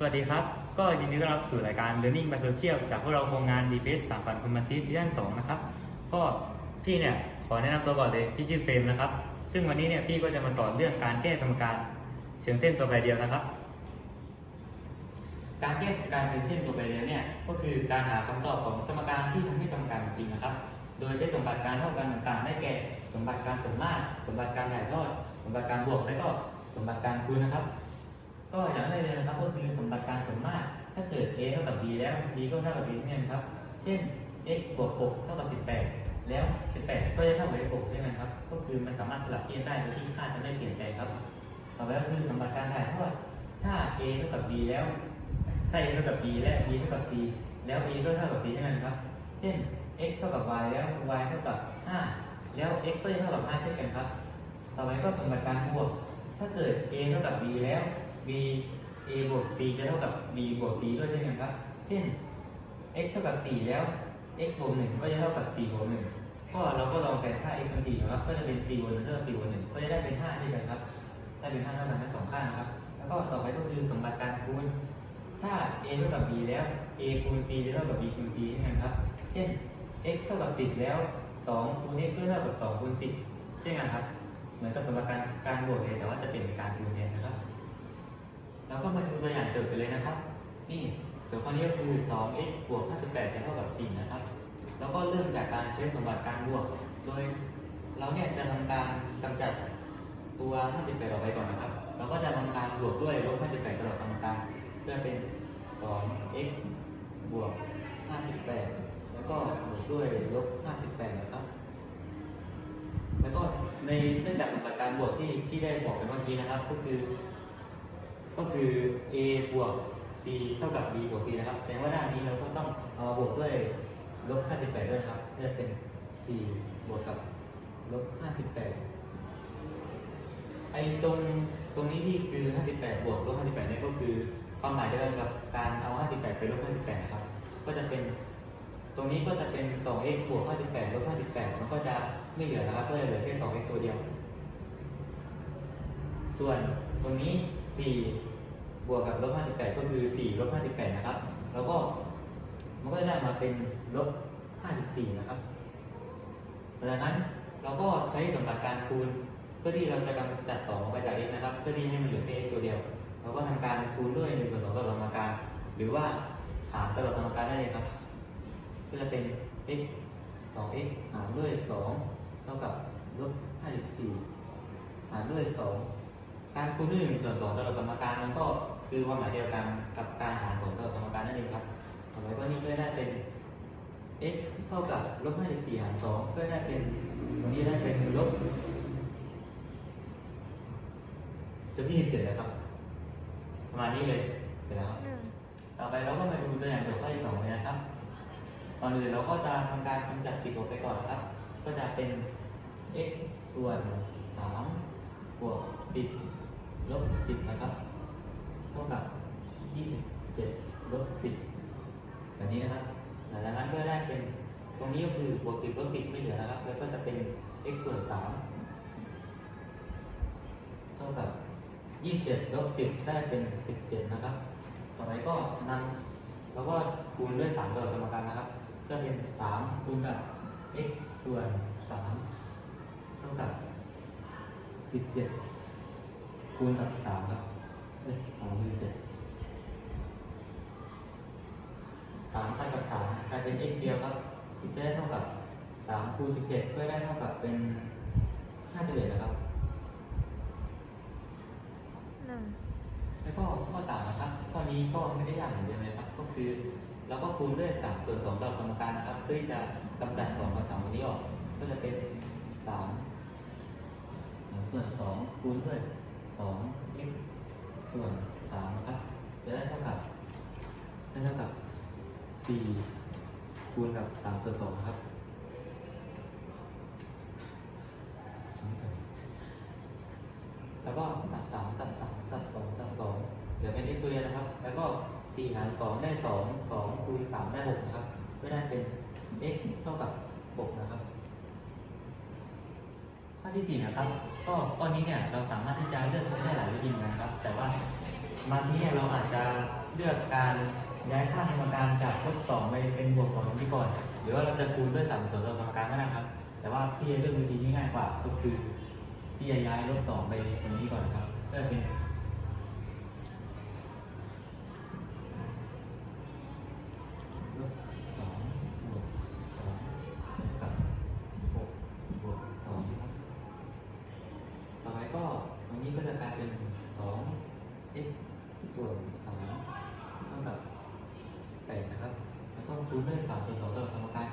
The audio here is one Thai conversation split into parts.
สวัสดีครับ ก็ยินดีต้อนรับสู่รายการ Learning by Social จากพวกเราโครงงาน DPS สามฝันคุณมาซีซีซั่น2นะครับ ก็พี่เนี่ยขอแนะนำตัวก่อนเลย พี่ชื่อเฟรมนะครับ ซึ่งวันนี้เนี่ยพี่ก็จะมาสอนเรื่องการแก้สมการเชิงเส้นตัวแปรเดียวนะครับ การแก้สมการเชิงเส้นตัวแปรเดียวเนี่ยก็คือการหาคำตอบของสมการที่ทำให้สมการจริงนะครับ โดยใช้สมบัติการเท่ากันต่างๆ ได้แก่สมบัติการสมมาตร สมบัติการถ่ายทอด สมบัติการบวก และก็สมบัติการคูณนะครับ ก็อย่างแรกเลยนะครับ ก็คือสมบัติการสมมาตรถ้าเกิด a เท่ากับ b แล้ว b ก็เท่ากับ b เช่นกันครับ เช่น x บวก6เท่ากับ 18 แล้ว 18 ก็จะเท่ากับ x บวกเช่นกันครับ ก็คือมันสามารถสลับที่กันได้โดยที่ค่าจะไม่เปลี่ยนแปลงครับ ต่อไปก็คือสมบัติการถ่ายทอดถ้า a เท่ากับ b แล้ว ถ้า a เท่ากับ b และ b เท่ากับ c แล้ว a ก็เท่ากับ c เช่นกันครับ เช่น x เท่ากับ y แล้ว y เท่ากับ 5 แล้ว x ก็จะเท่ากับ 5 เช่นกันครับ ต่อไปก็สมบัติการบวก ถ้าเกิด a เท่ากับ b แล้ว b a บวก c จะเท่ากับ b บวก c ด้วยเช่นกันครับ เช่น x เท่ากับ 4 แล้ว x บวก 1 ก็จะเท่ากับ 4 บวก 1 ก็เราก็ลองแทนค่า x เป็น4นะครับ ก็จะเป็น 4 บวก1เท่ากับ 4 บวก 1 ก็จะได้เป็น 5 เช่นกันครับ ได้เป็น 5 เท่ากันทั้งสองข้างนะครับ แล้วก็ต่อไปก็คือสมบัติการคูณ ถ้า a เท่ากับ b แล้ว a คูณ c จะเท่ากับ b คูณ c เช่นกันครับ เช่น x เท่ากับ 10 แล้ว 2 คูณ x ก็เท่ากับ 2 คูณ 10 เช่นกันครับ เหมือนกับสมการการบวกเลยแต่ว่าจะเปลี่ยนเป็นการคูณแทนนะครับ แล้วก็มาดูตัวอย่างโจทย์กันเลยนะครับ นี่โจทย์ข้อนี้ก็คือ 2x บวก 58จะเท่ากับ 4 นะครับ แล้วก็เริ่มจากการใช้สมบัติการบวก โดยเราเนี่ยจะทำการกำจัดตัว 58 ออกไปก่อนนะครับ เราก็จะทำการบวกด้วยลบ 58 ตลอดสมการเพื่อเป็น 2x บวก 58 แล้วก็บวกด้วยลบ 58 นะครับ แล้วก็ในเนื่องจากสมบัติการบวกที่ที่ได้บอกไปเมื่อกี้นะครับ ก็คือ ก็คือ a บวก c เท่ากับ b บวก c นะครับ แสดงว่าด้านนี้เราก็ต้องเอามาบวกด้วยลบ 58 ด้วยนะครับก็จะเป็น4บวกกับลบ 58 ไอ้ตรงตรงนี้ที่คือ 58 บวกลบ 58 เนี่ยก็คือความหมายเดียวกันกับการเอา 58 ไปลบ 58 นะครับ ก็จะเป็นตรงนี้ก็จะเป็น 2x บวก 58 ลบ 58 มันก็จะไม่เหลือนะครับ ก็จะเหลือแค่ 2x ตัวเดียว ส่วนตรงนี้ 4 บวกกับลบ58 ก็คือ 4 ลบ 58 นะครับ แล้วก็มันก็ได้มาเป็นลบ 54 นะครับดังนั้นเราก็ใช้สมการการคูณ เพื่อที่เราจะกำจัด2ออกไปจาก x นะครับ เพื่อที่ให้มันเหลือแค่ x ตัวเดียว เราก็ทำการคูณด้วย1ส่วน2ตลอดสมการ หรือว่าหารตลอดสมการได้เลยครับ ก็จะเป็น x 2x หารด้วย 2 เท่ากับลบ 54 หารด้วย 2 การคูณด้วย1ส่วน2ตลอดสมการมันก็ คือความหมายเดียวกันกับการหาร2ตลอดสมการนั่นเองครับต่อไปก็นี่ก็ได้เป็น x เท่ากับลบ54หาร2ก็ได้เป็นตรงนี้ได้เป็นลบจนที่17นะครับประมาณนี้เลยเสร็จแล้วครับหนึ่งต่อไปเราก็มาดูตัวอย่างโจทย์ข้อที่สองเลยนะครับก่อนอื่นเราก็จะทำการกำจัดสิบออกไปก่อนนะครับ ก็จะเป็น x ส่วนสามบวกสิบลบสิบนะครับเท่ากับยี่สิบเจ็ดลบสิบแบบนี้นะครับ หลังจากนั้นก็ได้เป็น ตรงนี้ก็คือบวกสิบลบสิบไม่เหลือนะครับ แล้วก็จะเป็น x ส่วนสามเท่ากับยี่สิบเจ็ดลบสิบได้เป็นสิบเจ็ดนะครับ ต่อไปก็นำแล้วก็คูณด้วย 3ตลอดสมการนะครับ ก็เป็น 3 คูณกับ x ส่วน 3 เท่ากับ 17 คูณกับ 3 ครับ เอ้ย2คือ7 3เท่ากับ3กลายเป็น x เดียวครับจะได้เท่ากับ3คูณ17ก็ได้เท่ากับเป็น51นะครับ หนึ่งแล้วก็ข้อสามนะครับ ข้อนี้ก็ไม่ได้ยากเหมือนเดิมเลยครับ ก็คือเราก็คูณด้วยสามส่วนสองต่อสมการนะครับ เพื่อที่จะกำจัดสองกับสามนี้ออก ก็จะเป็นสามส่วนสองคูณด้วยสอง x ส่วนสามครับจะได้เท่ากับได้เท่ากับสี่คูณกับสามส่วนสองครับแล้วก็ตัดสามตัดสามตัดสองตัดสองเหลือเป็น x ตัวเดียวนะครับ แล้วก็สี่หารสองได้สองสองคูณสามได้หกนะครับก็ได้เป็น x เท่ากับหกนะครับ อที่สี่นะครับ ก็ข้อนี้เนี่ยเราสามารถที่จะเลือกใช้ได้หลายวิธีนะครับ แต่ว่าบางทีเนี่ยเราอาจจะเลือกการย้ายค่าสมการจากลบสองไปเป็นบวกสองนี้ก่อน หรือว่าเราจะคูณด้วยสามส่วนต่อสมการก็ได้ครับ แต่ว่าพี่เลือกวิธีที่ง่ายกว่าก็คือพี่ย้ายลบสองไปตรงนี้ก่อนครับเพื่อเป็น x ส่วนสามเท่ากับแปดนะครับ แล้วก็คูณด้วยสามส่วนสองต่อสมการ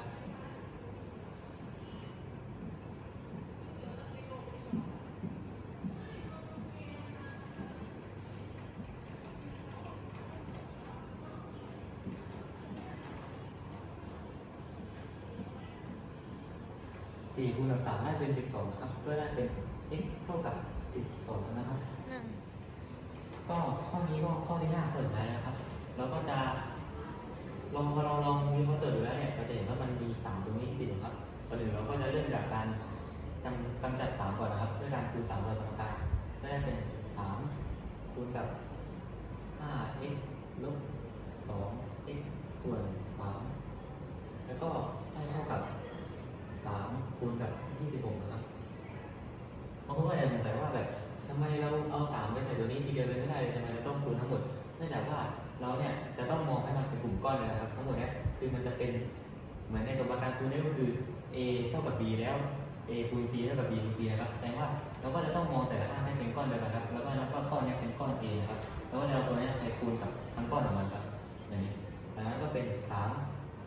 สี่คูณกับสามได้เป็นสิบสองนะครับ ก็ได้เป็น x เท่ากับสิบสองนะครับ ก็ข้อนี้ก็ข้อที่ห้าข้อสุดท้ายนะครับเราก็จะลองพอเราลองวิเคราะห์ตัวดูแล้วเนี่ยเระเห็นว่ามันมีสามตรงนี้ที่ติดครับก่อนอื่นเราก็จะเริ่มจากการกำกำจัดสามก่อนนะครับด้วยการคูณสามตัวสมการก็ได้เป็นสามคูณกับห้า x ลบสอง x ส่วนสามแล้วก็ได้เท่ากับสามคูณกับยี่สิบหกนะครับบางคนก็อาจจะสงสัยว่าแบบ ทำไมเราเอาสามไปใส่ตัวนี้ทีเดียวเลยไม่ได้เลยทำไมเราต้องคูณทั้งหมดเนื่องจากว่าเราเนี่ยจะต้องมองให้มันเป็นกลุ่มก้อนเลยนะครับ ทั้งหมดเนี้ยคือมันจะเป็นเหมือนในสมการคูณนี่ก็คือ a เท่ากับ b แล้ว a คูณ c เท่ากับ b คูณ c นะครับแสดงว่าเราก็จะต้องมองแต่ละข้างให้เป็นก้อนเดียวกันครับ แล้วก็นับว่าก้อนนี้เป็นก้อน a นะครับ แล้วก็จะเอาตัวนี้ไปคูณกับทั้งก้อนของมันครับอย่างนี้ดังนั้นก็เป็นสาม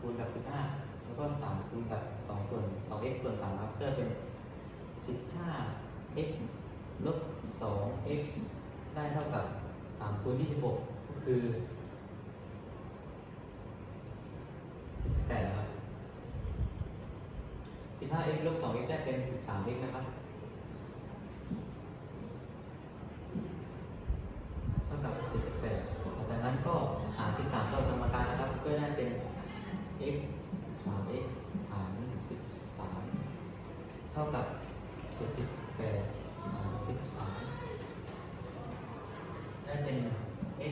คูณกับสิบห้าแล้วก็สามคูณกับสองส่วนสอง x ส่วนสามครับก็เป็นสิบห้า x ลบ 2x ได้เท่ากับ3คูณ26 ก็คือ18นะครับ 15x ลบ 2x ได้เป็น 13x นะครับ เท่ากับเจ็ดสิบแปดจากนั้นก็หารสิบสามต่อสมการนะครับ ก็ได้เป็น x สิบสาม x หารสิบสามเท่ากับเจ็ดสิบแปดหารสิบสามได้เป็น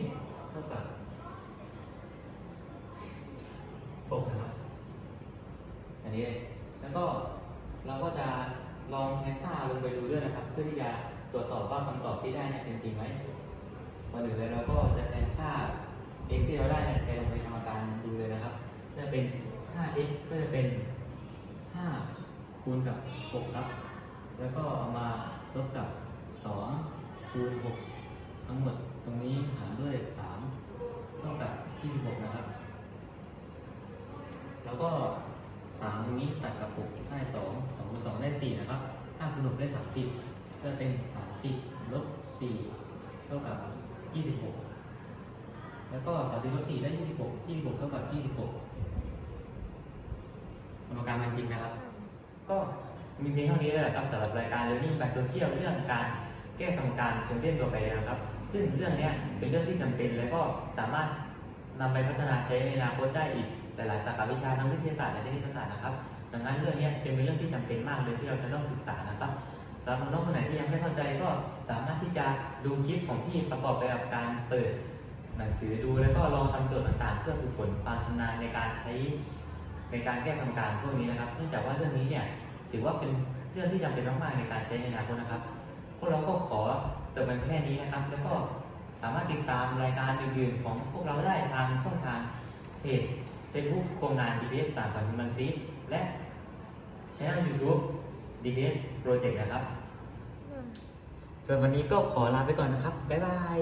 x เท่ากับหกนะครับ อั นี้เลยแล้วก็เราก็จะลองแทนค่าลงไปดูด้วยนะครับ เพื่อที่จะตรวจสอบว่าคำตอบที่ได้เนี่ยเป็นจริงไหมก่อนอื่นเลยเราก็จะแทนค่า x ที่เราได้เนี่ยแทนลงไปสมการดูเลยนะครับ จะเป็น 5x ก็จะเป็น 5 คูณกับ 6 ครับ แล้วก็เอามาลบกับ 2 คูณ 6 ทั้งหมดตรงนี้หารด้วย 3 เท่ากับ 26 นะครับ แล้วก็ สามตรงนี้ตัดกับหกได้สองสองคูณสองได้สี่นะครับห้าคูณหกได้สามสิบก็เป็นสามสิบลบสี่เท่ากับยี่สิบหกแล้วก็สามสิบลบสี่ได้ยี่สิบหกยี่สิบหกเท่ากับยี่สิบหกสมการมันจริงนะครับ ก็มีเพียงเท่านี้แหละครับสำหรับรายการ Learning by Social เรื่องการแก้สมการเชิงเส้นตัวไปเลยนะครับ ซึ่งเรื่องนี้เป็นเรื่องที่จำเป็นและก็สามารถนำไปพัฒนาใช้ในอนาคตได้อีก หลาย ๆ สาขาวิชาทั้งวิทยาศาสตร์และคนิคศาสตร์นะครับ ดังนั้นเรื่องนี้จึงเป็นเรื่องที่จำเป็นมากเลยที่เราจะต้องศึกษานะครับสำหรับน้องคนไหนที่ยังไม่เข้าใจก็สามารถที่จะดูคลิปของพี่ประกอบไปกับการเปิดหนังสือดูแล้วก็ลองทำโจทย์ต่าง ๆ เพื่อฝึกฝนความชำนาญในการใช้ในการแก้สมการพวกนี้นะครับ เนื่องจากว่าเรื่องนี้เนี่ยถือว่าเป็นเรื่องที่จำเป็นมาก ๆ ในการใช้ในอนาคตนะครับ พวกเราก็ขอจบกันแค่นี้นะครับ แล้วก็สามารถติดตามรายการอื่น ๆ ของพวกเราได้ทางช่องทางเพจ Facebook โครงงาน DBS สามฝันมันซีและช่อง YouTube DBS Project นะครับหนึ่งส่วนวันนี้ก็ขอลาไปก่อนนะครับ บ๊ายบาย